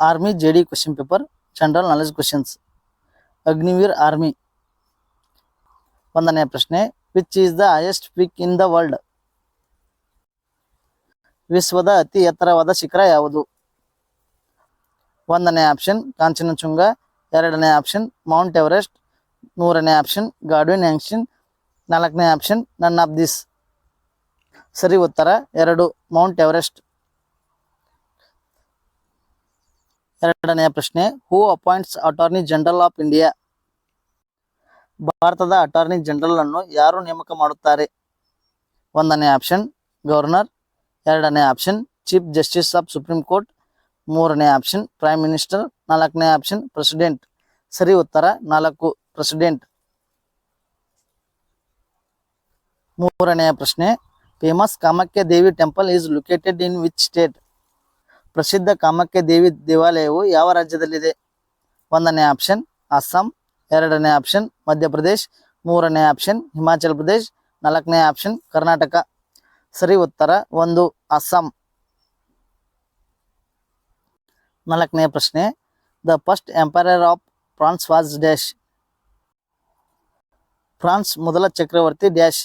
Army G D question paper general knowledge questions Agniveer army ಒಂದನೆಯ ಪ್ರಶ್ನೆ which is the highest peak in the world ವಿಶ್ವದ ಅತಿ ಎತ್ತರವಾದ ಶಿಖರ ಯಾವುದು ಒಂದನೇ ಆಪ್ಷನ್ ಕಾಂಚನಚುಂಗ ಎರಡನೇ ಆಪ್ಷನ್ ಮೌಂಟ್ ಎವರೆಸ್ಟ್ ಮೂರನೇ ಆಪ್ಷನ್ ಗಾರ್ಡ್ವಿನ್ ಆ್ಯಕ್ಷನ್ ನಾಲ್ಕನೇ ಆಪ್ಷನ್ ನನ್ ಆಫ್ ದಿಸ್ ಸರಿ ಉತ್ತರ ಎರಡು ಮೌಂಟ್ ಎವರೆಸ್ಟ್ ಎರಡನೆಯ ಪ್ರಶ್ನೆ who appoints attorney general of India ಭಾರತದ ಅಟಾರ್ನಿ ಜನರಲ್ ಅನ್ನು ಯಾರು ನೇಮಕ ಮಾಡುತ್ತಾರೆ? ಒಂದನೇ ಆಪ್ಷನ್ ಗವರ್ನರ್ ಎರಡನೇ option chief justice of supreme court ಮೂರನೇ ಆಪ್ಷನ್ ಪ್ರೈಮ್ ಮಿನಿಸ್ಟರ್ ನಾಲ್ಕನೇ ಆಪ್ಷನ್ ಪ್ರೆಸಿಡೆಂಟ್ ಸರಿ ಉತ್ತರ, ನಾಲ್ಕು ಪ್ರೆಸಿಡೆಂಟ್ ಮೂರನೆಯ ಪ್ರಶ್ನೆ famous Kamakhya Devi temple is located in which state ಪ್ರಸಿದ್ಧ ಕಾಮಾಖ್ಯ ದೇವಿ ದೇವಾಲಯವು ಯಾವ ರಾಜ್ಯದಲ್ಲಿದೆ? ಒಂದನೇ ಆಪ್ಷನ್ ಅಸ್ಸಾಂ ಎರಡನೇ ಆಪ್ಷನ್ ಮಧ್ಯಪ್ರದೇಶ್. ಮೂರನೇ ಆಪ್ಷನ್ ಹಿಮಾಚಲ್ ಪ್ರದೇಶ್ ನಾಲ್ಕನೇ ಆಪ್ಷನ್ ಕರ್ನಾಟಕ ಸರಿ, ಉತ್ತರ ಒಂದು ಅಸ್ಸಾಂ ನಾಲ್ಕನೇ ಪ್ರಶ್ನೆ the first empire of France was dash France ಮೊದಲ ಚಕ್ರವರ್ತಿ ಡ್ಯಾಶ್.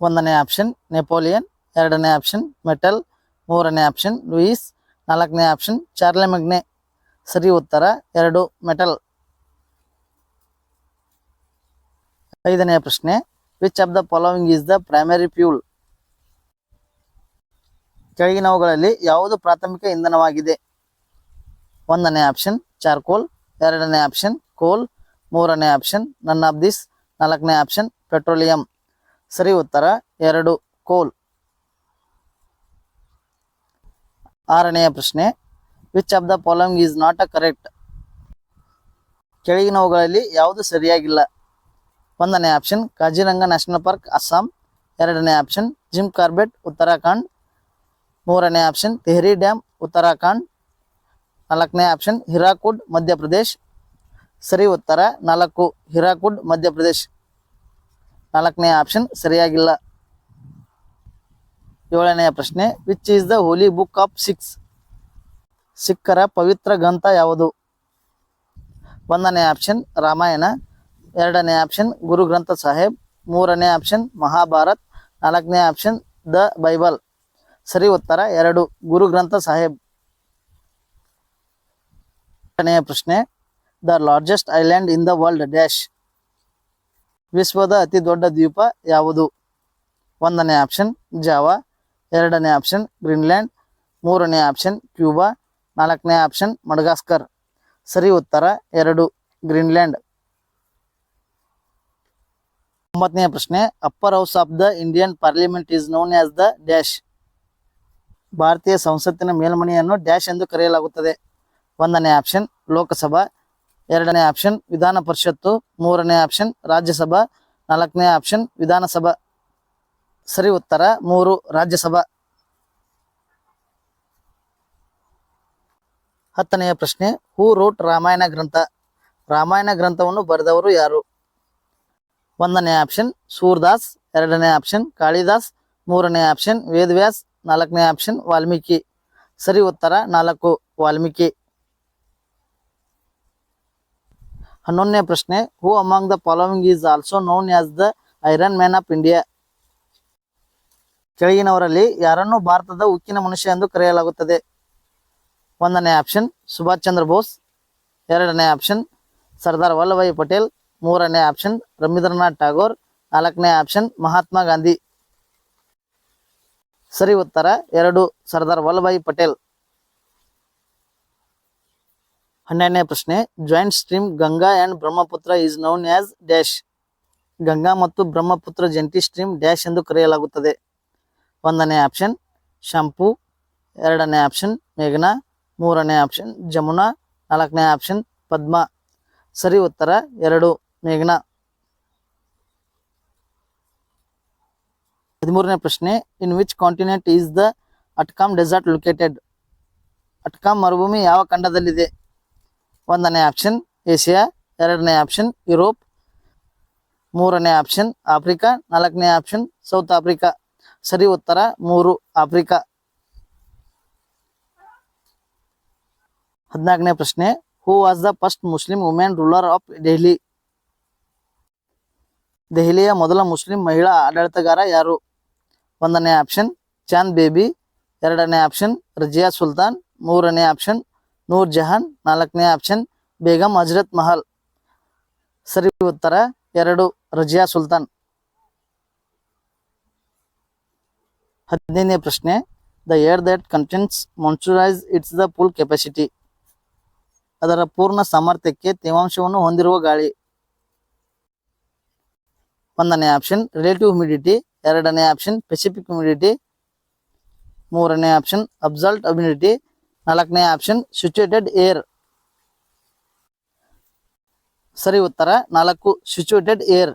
ಒಂದನೇ ಆಪ್ಷನ್ ನೆಪೋಲಿಯನ್ ಎರಡನೇ ಆಪ್ಷನ್ ಮೆಟಲ್ ಮೂರನೇ ಆಪ್ಷನ್ ಲೂಯಿಸ್. ನಾಲ್ಕನೇ ಆಪ್ಷನ್ ಚಾರ್ಲೆ ಮೆಗ್ನೆ. ಸರಿ ಉತ್ತರ, ಎರಡು, ಮೆಟಲ್. ಐದನೇ ಪ್ರಶ್ನೆ which of the following is the primary fuel ಕೆಳಗಿನವುಗಳಲ್ಲಿ ಯಾವುದು ಪ್ರಾಥಮಿಕ ಇಂಧನವಾಗಿದೆ? ಒಂದನೇ ಆಪ್ಷನ್ ಚಾರ್ಕೋಲ್. ಎರಡನೇ ಆಪ್ಷನ್ ಕೋಲ್. ಮೂರನೇ ಆಪ್ಷನ್ ನನ್ ಆಫ್ ದಿಸ್ ನಾಲ್ಕನೇ ಆಪ್ಷನ್ ಪೆಟ್ರೋಲಿಯಂ. ಸರಿ ಉತ್ತರ, ಎರಡು, ಕೋಲ್. ಆರನೆಯ ಪ್ರಶ್ನೆ which of the following is not a correct ಕೆಳಗಿನವುಗಳಲ್ಲಿ ಯಾವುದು ಸರಿಯಾಗಿಲ್ಲ? ಒಂದನೇ option Kaziranga national park Assam ಎರಡನೇ ಆಪ್ಷನ್ ಜಿಮ್ ಕಾರ್ಬೆಟ್ ಉತ್ತರಾಖಂಡ್ ಮೂರನೇ ಆಪ್ಷನ್ ತೆಹರಿ ಡ್ಯಾಮ್ ಉತ್ತರಾಖಂಡ್ ನಾಲ್ಕನೇ ಆಪ್ಷನ್ ಹಿರಾಕುಡ್ ಮಧ್ಯಪ್ರದೇಶ್ ಸರಿ ಉತ್ತರ ನಾಲ್ಕು ಹಿರಾಕುಡ್ ಮಧ್ಯಪ್ರದೇಶ್ ನಾಲ್ಕನೇ ಆಪ್ಷನ್ ಸರಿಯಾಗಿಲ್ಲ. ಏಳನೆಯ ಪ್ರಶ್ನೆ which is the holy book of Sikhs ಸಿಖ್ಖರ ಪವಿತ್ರ ಗ್ರಂಥ ಯಾವುದು? ಒಂದನೇ ಆಪ್ಷನ್ ರಾಮಾಯಣ. ಎರಡನೇ ಆಪ್ಷನ್ ಗುರು ಗ್ರಂಥ ಸಾಹೇಬ್. ಮೂರನೇ ಆಪ್ಷನ್ ಮಹಾಭಾರತ್. ನಾಲ್ಕನೇ ಆಪ್ಷನ್ ದ ಬೈಬಲ್ ಸರಿ ಉತ್ತರ ಎರಡು, ಗುರು ಗ್ರಂಥ ಸಾಹೇಬ್. ಎರಡನೆಯ ಪ್ರಶ್ನೆ the largest island in the world dash ವಿಶ್ವದ ಅತಿ ದೊಡ್ಡ ದ್ವೀಪ ಯಾವುದು? ಒಂದನೇ ಆಪ್ಷನ್ ಜಾವಾ. ಎರಡನೇ ಆಪ್ಷನ್ ಗ್ರೀನ್ಲ್ಯಾಂಡ್, ಮೂರನೇ ಆಪ್ಷನ್ ಕ್ಯೂಬಾ, ನಾಲ್ಕನೇ ಆಪ್ಷನ್ ಮಡಗಾಸ್ಕರ್. ಸರಿ ಉತ್ತರ ಎರಡು, ಗ್ರೀನ್ಲ್ಯಾಂಡ್. ಒಂಬತ್ತನೇ ಪ್ರಶ್ನೆ upper house of the Indian parliament is known as the dash ಭಾರತೀಯ ಸಂಸತ್ತಿನ ಮೇಲ್ಮನೆಯನ್ನು ಡ್ಯಾಶ್ ಎಂದು ಕರೆಯಲಾಗುತ್ತದೆ. ಒಂದನೇ ಆಪ್ಷನ್ ಲೋಕಸಭಾ, ಎರಡನೇ ಆಪ್ಷನ್ ವಿಧಾನ ಪರಿಷತ್ತು, ಮೂರನೇ ಆಪ್ಷನ್ ರಾಜ್ಯಸಭಾ, ನಾಲ್ಕನೇ ಆಪ್ಷನ್ ವಿಧಾನಸಭಾ. ಸರಿ ಉತ್ತರ ಮೂರು ರಾಜ್ಯಸಭಾ. ಹತ್ತನೆಯ ಪ್ರಶ್ನೆ ಹೂ ರೂಟ್ ರಾಮಾಯಣ ಗ್ರಂಥ? ರಾಮಾಯಣ ಗ್ರಂಥವನ್ನು ಬರೆದವರು ಯಾರು? ಒಂದನೇ ಆಪ್ಷನ್ ಸೂರ್ದಾಸ್. ಎರಡನೇ ಆಪ್ಷನ್ ಕಾಳಿದಾಸ್. ಮೂರನೇ ಆಪ್ಷನ್ ವೇದವ್ಯಾಸ್. ನಾಲ್ಕನೇ ಆಪ್ಷನ್ ವಾಲ್ಮೀಕಿ. ಸರಿ ಉತ್ತರ ನಾಲ್ಕು, ವಾಲ್ಮೀಕಿ. ಹನ್ನೊಂದನೇ ಪ್ರಶ್ನೆ who among the following is also known as the iron man of India ಕೆಳಗಿನವರಲ್ಲಿ ಯಾರನ್ನು ಭಾರತದ ಉಕ್ಕಿನ ಮನುಷ್ಯ ಎಂದು ಕರೆಯಲಾಗುತ್ತದೆ. ಒಂದನೇ ಆಪ್ಷನ್, ಸುಭಾಷ್ ಚಂದ್ರ ಬೋಸ್. ಎರಡನೇ ಆಪ್ಷನ್, ಸರ್ದಾರ್ ವಲ್ಲಭಾಯಿ ಪಟೇಲ್. ಮೂರನೇ ಆಪ್ಷನ್, ರವೀಂದ್ರನಾಥ್ ಟಾಗೋರ್. ನಾಲ್ಕನೇ ಆಪ್ಷನ್, ಮಹಾತ್ಮ ಗಾಂಧಿ. ಸರಿ ಉತ್ತರ ಎರಡು, ಸರ್ದಾರ್ ವಲ್ಲಭಾಯಿ ಪಟೇಲ್. ಹನ್ನೆರಡನೇ ಪ್ರಶ್ನೆ, joint stream Ganga and Brahmaputra is known as dash. Ganga ಮತ್ತು ಬ್ರಹ್ಮಪುತ್ರ ಜಂಟಿ ಸ್ಟ್ರೀಮ್ ಡ್ಯಾಶ್ ಎಂದು ಕರೆಯಲಾಗುತ್ತದೆ. ಒಂದನೇ ಆಪ್ಷನ್ ಶಂಪು, ಎರಡನೇ ಆಪ್ಷನ್ ಮೇಘನಾ, ಮೂರನೇ ಆಪ್ಷನ್ ಜಮುನಾ, ನಾಲ್ಕನೇ ಆಪ್ಷನ್ ಪದ್ಮ. ಸರಿ ಉತ್ತರ ಎರಡು, ಮೇಘನಾ. ಹದಿಮೂರನೇ ಪ್ರಶ್ನೆ in which continent is the Atacama desert located Atacama ಮರುಭೂಮಿ ಯಾವ ಖಂಡದಲ್ಲಿದೆ? ಒಂದನೇ ಆಪ್ಷನ್ ಏಷ್ಯಾ, ಎರಡನೇ ಆಪ್ಷನ್ ಯುರೋಪ್, ಮೂರನೇ ಆಪ್ಷನ್ ಆಫ್ರಿಕಾ, ನಾಲ್ಕನೇ ಆಪ್ಷನ್ ಸೌತ್ ಆಫ್ರಿಕಾ. ಸರಿ ಉತ್ತರ ಮೂರು ಆಫ್ರಿಕಾ. ಹದಿನಾಲ್ಕನೇ ಪ್ರಶ್ನೆ who was the first Muslim women ruler of Delhi ದೆಹಲಿಯ ಮೊದಲ ಮುಸ್ಲಿಂ ಮಹಿಳಾ ಆಡಳಿತಗಾರ ಯಾರು? ಒಂದನೇ ಆಪ್ಷನ್ ಚಾಂದ್ ಬೇಬಿ. ಎರಡನೇ ಆಪ್ಷನ್ ರಜಿಯಾ ಸುಲ್ತಾನ್. ಮೂರನೇ ಆಪ್ಷನ್ ನೂರ್ ಜಹಾನ್. ನಾಲ್ಕನೇ ಆಪ್ಷನ್ ಬೇಗಂ ಹಜರತ್ ಮಹಲ್. ಸರಿ ಉತ್ತರ ಎರಡು, ರಜಿಯಾ ಸುಲ್ತಾನ್. ಹದಿನೈದನೇ ಪ್ರಶ್ನೆ. The air that contents moisturise its the full capacity ಅದರ ಪೂರ್ಣ ಸಾಮರ್ಥ್ಯಕ್ಕೆ ತೇವಾಂಶವನ್ನು ಹೊಂದಿರುವ ಗಾಳಿ. ಒಂದನೇ ಆಪ್ಷನ್ ರಿಲೇಟಿವ್ ಹ್ಯುಮಿಡಿಟಿ ಎರಡನೇ ಆಪ್ಷನ್ ಪೆಸಿಫಿಕ್ ಹ್ಯುಮಿಡಿಟಿ ಮೂರನೇ ಆಪ್ಷನ್ ಅಬ್ಸಲ್ಟ್ ಹ್ಯುಮಿಡಿಟಿ ನಾಲ್ಕನೇ ಆಪ್ಷನ್ ಸಿಚುಯೇಟೆಡ್ ಏರ್ ಸರಿ ಉತ್ತರ, ನಾಲ್ಕು ಸಿಚುಯೇಟೆಡ್ ಏರ್